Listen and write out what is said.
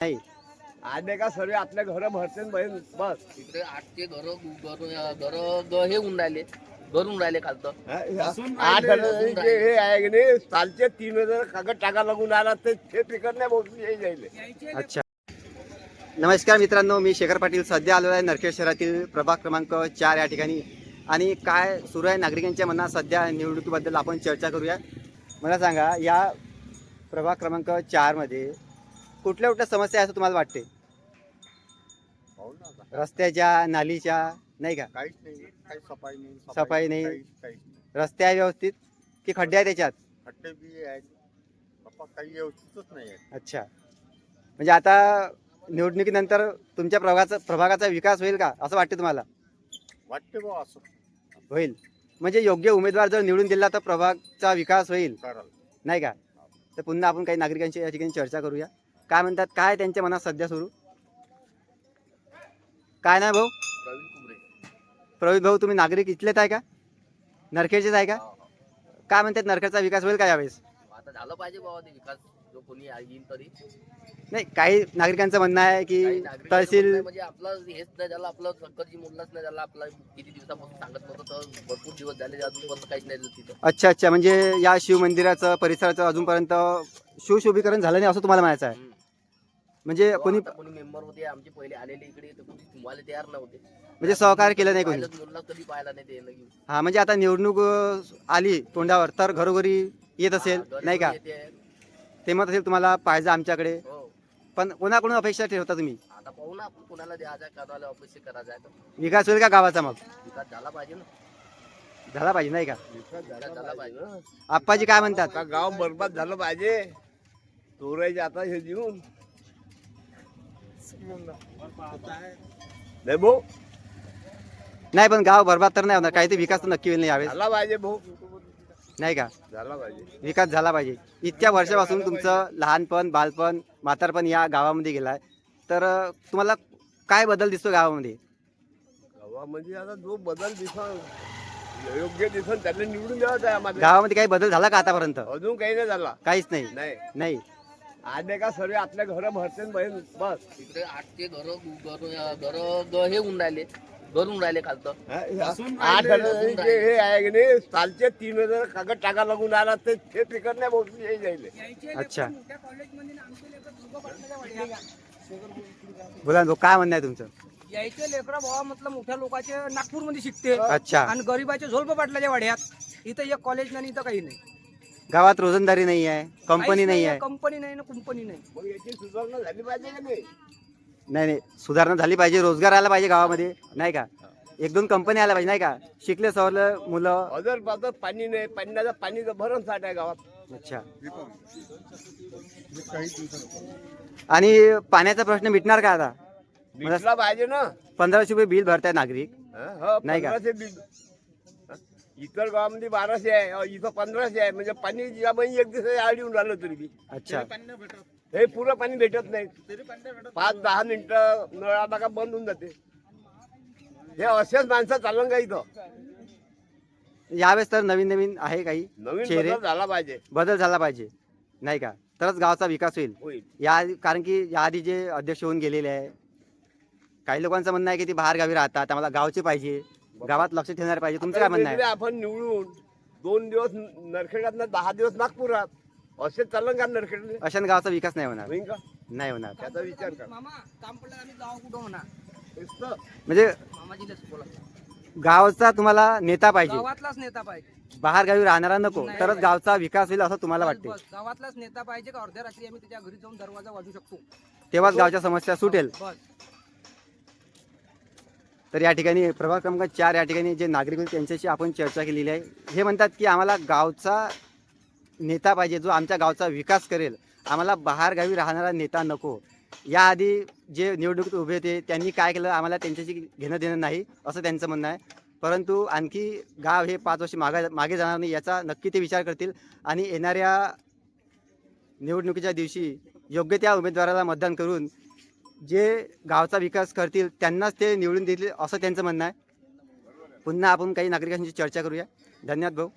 नाही. आले का सर्व आपल्या घर भरते न बहीण बस. इकडे आठचे घर घर घर हे होऊन राहिले. घरून राहिले खालतं. हा, आठ हे आहे की नाही? सालचे तीन हजार कागद टाका लागून आला ते ते पिकत नाही हे जाईल अच्छा. नमस्कार मित्रांनो मी शेखर पाटील सध्या आलो आहे नरखेड शहरातील प्रभाग क्रमांक चार या ठिकाणी. आणि काय सुरू आहे नागरिकांच्या मनात सध्या निवडणुकीबद्दल आपण चर्चा करूया. मला सांगा या प्रभाग क्रमांक चारमध्ये कुठल्या कुठल्या समस्या असं तुम्हाला वाटते रस्त्याच्या नालीच्या नाही का? काहीच नाही. काही सफाई नाही सफाई नाही. काहीच काहीच नाही. रस्ते आहे व्यवस्थित? की खड्डे आहे त्याच्यात? खड्डे बी आहेत. बाप्पा काही व्यवस्थितच नाही आहे अच्छा. म्हणजे आता निवडणुकीनंतर तुमच्या प्रभागाचा प्रभागाचा विकास होईल का? असं वाटते तुम्हाला? वाटते बा असं. होईल. म्हणजे योग्य उमेदवार जर निवडून दिला तर प्रभागचा विकास होईल. नाही का? तर पुन्हा आपण काही नागरिकांची या ठिकाणी चर्चा करूया. काय म्हणतात काय त्यांच्या मनात सध्या सुरू? काय नाही भाऊ? प्रवीण भाऊ तुम्ही नागरिक इथलेच आहे का? नरखेडचेच आहे का? हा, हा. काय म्हणतात नरखेडचा विकास होईल का यावेळेस? आता झालं पाहिजे बाबा ते विकास. जो कोणी येईल तरी. नाही काही नागरिकांचं म्हणणं आहे काही की नागरिकांचं तहसील म्हणणं म्हणजे आपलं हेच नाही झालं आपलं सक्करची मोडलाच नाही झाला आपला किती दिवसापासून सांगत नव्हतं तर भरपूर दिवस झाले अजूनपर्यंत काहीच नाही झालं तिथं. अच्छा अच्छा म्हणजे या शिवमंदिराचं परिसराचं अजूनपर्यंत शिवशोभीकरण झालं नाही असं तुम्हाला म्हणायचं आहे? हम्म. म्हणजे कोणी आता कोणी मेंबर होते आमचे पहिले आलेले इकडे तर कोणी तुम्हाला तयार नव्हते. म्हणजे सहकार्य केलं नाही कोणी? पाहिलंच कधी पाहिला नाही ते. हा म्हणजे आता निवडणूक अं, आली तोंडावर तर घरोघरी येत असेल हा, नाही का? येते. ते मत असेल तुम्हाला पाहिजे आमच्याकडे. हो. पण कोणाकडून अपेक्षा ठेवता तुम्ही? आता पाहू ना आपण कोणाला द्यायचा आहे कोणाला ऑफिस करायचा आहे तर. विकास होईल का गावाचा मग? विकास झाला पाहिजे ना. झाला पाहिजे नाही का? विकास झाला पाहिजे. आप्पाजी काय म्हणतात? आता गाव बरबाद झालं पाहिजे. चोरायचे आता हे देऊन नाही भाऊ. नाही पण गाव बरबाद तर नाही होणार. काही ते विकास तर नक्की होईल नाही यावेळेस. झाला पाहिजे भाऊ. नाही का? झाला पाहिजे. विकास झाला पाहिजे. इतक्या वर्षापासून तुमचं लहानपण बालपण म्हातारपण या गावामध्ये गेलाय. तर अं, तुम्हाला काय बदल दिसतो गावामध्ये? गावामध्ये आता जो बदल दिसन योग्य दिसन त्याला निवडून आहे आम्हाला गावामध्ये काही बदल झाला का आतापर्यंत? अजून काही नाही झाला. काहीच नाही? नाही. नाही. आले का सर्व आपल्या घर भरते बहीण बस. इकडे आठचे घर घर घर हे होऊन राहिले. घरून राहिले खालतं. हा, आठ हे आहे की नाही सालचे तीन हजार कागद टाका लागून आला ते ते पिकत नाही बहुत हे जाईल अच्छा. बोला भाऊ, काय म्हणणं आहे तुमचं? यायचे लेकरं भावा म्हटलं मोठ्या लोकांचे नागपूरमध्ये शिकते. अच्छा. आणि गरीबाचे झोलप पाटलाच्या वाड्यात. इथं एक कॉलेज नाही इथं काही नाही. गावात रोजंदारी नाही आहे कंपनी नाही आहे. कंपनी नाही ना कंपनी नाही. मग याची सुधारणा झाली पाहिजे की नाही? नाही नाही सुधारणा झाली पाहिजे रोजगार आला पाहिजे गावामध्ये नाही का? एक दोन कंपनी आल्या पाहिजे नाही का? शिकले सवरलं मुलं. अजर पाजर पाणी नाही पाण्याचं पाणीचं भरण साठ आहे गावात. अच्छा. आणि पाण्याचा प्रश्न मिटणार का आता? पाहिजे ना. पंधराशे रुपये बिल भरताय नागरिक. हा, हो, नाही का? पंधराशे बिल. इतर गावामध्ये बाराशे आहे. अ, इथं पंधराशे आहे. म्हणजे पाणी यामध्ये एक दिवस आड येऊन राहिलं तरी बी. अच्छा. हे पुरं पाणी भेटत नाही. पाच दहा मिनिटं नळा बागा बंद होऊन जाते. हे असेच माणसं चालन का इथं? यावेळेस तर नवीन नवीन आहे काही नवीन चेहरे? बदल झाला पाहिजे. बदल झाला पाहिजे. नाही का? तरच गावाचा विकास होईल. होईल. या कारण की याआधी जे अध्यक्ष होऊन गेलेले आहे काही लोकांचं म्हणणं आहे की ते बाहेर गावी राहतात आम्हाला गावचे पाहिजे. गावात लक्ष ठेवणारे पाहिजे. तुमचं काय म्हणणं आहे? आपण निवडून दोन दिवस नरखेडात दहा दिवस नागपुरात. असे चालन का नरखेडले? अशाने गावाचा विकास नाही होणार. होईन का? नाही होणार. त्याचा विचार कर. मामा काम पडलं आम्ही जाऊ कुठं म्हणा तेच तर. म्हणजे बोला. गावचा तुम्हाला नेता पाहिजे. गावातलाच नेता पाहिजे. बाहेर गावी राहणारा नको नाही. तरच गावचा विकास होईल असं तुम्हाला वाटते बस, गावातलाच नेता पाहिजे का? अर्ध्या रात्री आम्ही त्याच्या घरी जाऊन दरवाजा वाजू शकतो. तेव्हाच गावच्या समस्या सुटेल. बस. तर या ठिकाणी प्रभाग क्रमांक चार या ठिकाणी जे नागरिक होते त्यांच्याशी आपण चर्चा केलेली आहे. हे म्हणतात की आम्हाला गावचा नेता पाहिजे जो आमच्या गावचा विकास करेल. आम्हाला बाहेरगावी राहणारा नेता नको. याआधी जे निवडणुकीत उभे होते त्यांनी काय केलं आम्हाला त्यांच्याशी घेणं देणं नाही असं त्यांचं म्हणणं आहे. परंतु आणखी गाव हे पाच वर्ष मागे मागे जाणार नाही याचा नक्की ते विचार करतील. आणि येणाऱ्या निवडणुकीच्या दिवशी योग्य त्या उमेदवाराला मतदान करून जे गावचा विकास करतील त्यांनाच ते निवडून देतील असं त्यांचं म्हणणं आहे. पुन्हा आपण काही नागरिकांशी चर्चा करूया. धन्यवाद भाऊ.